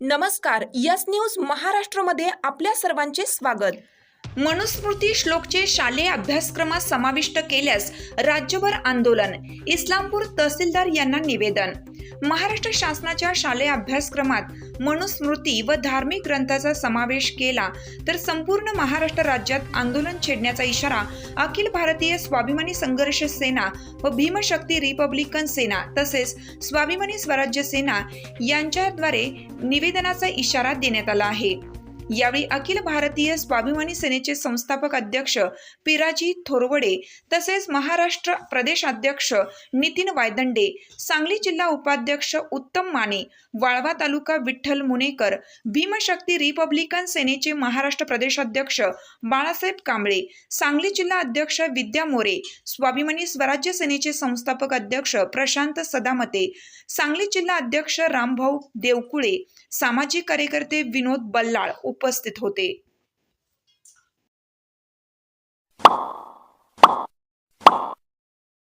नमस्कार yes news महाराष्ट्रमध्ये आपल्या सर्वांचे स्वागत. मनुस्मृती श्लोकचे शालेय अभ्यासक्रमात समाविष्ट केल्यास राज्यभर आंदोलन. इस्लामपूर तहसीलदार यांना निवेदन. महाराष्ट्र शासनाच्या शालेय अभ्यासक्रमात मनुस्मृती व धार्मिक ग्रंथाचा समावेश केला तर संपूर्ण महाराष्ट्र राज्यात आंदोलन छेडण्याचा इशारा अखिल भारतीय स्वाभिमानी संघर्ष सेना व भीमशक्ती रिपब्लिकन सेना तसेच स्वाभिमानी स्वराज्य सेना यांच्याद्वारे निवेदनाचा इशारा देण्यात आला आहे. यावेळी अखिल भारतीय स्वाभिमानी सेनेचे संस्थापक अध्यक्ष पिराजी थोरवडे तसेच महाराष्ट्र प्रदेशाध्यक्ष नितीन वायदंडे सांगली जिल्हा उपाध्यक्ष उत्तम माने वाळवा तालुका विठ्ठल मुनेकर भीमशक्ती रिपब्लिकन सेनेचे महाराष्ट्र प्रदेशाध्यक्ष बाळासाहेब कांबळे सांगली जिल्हा अध्यक्ष विद्या मोरे स्वाभिमानी स्वराज्य सेनेचे संस्थापक अध्यक्ष प्रशांत सदामते सांगली जिल्हा अध्यक्ष रामभाऊ देवकुळे सामाजिक कार्यकर्ते विनोद बल्लाळ उपस्थित होते.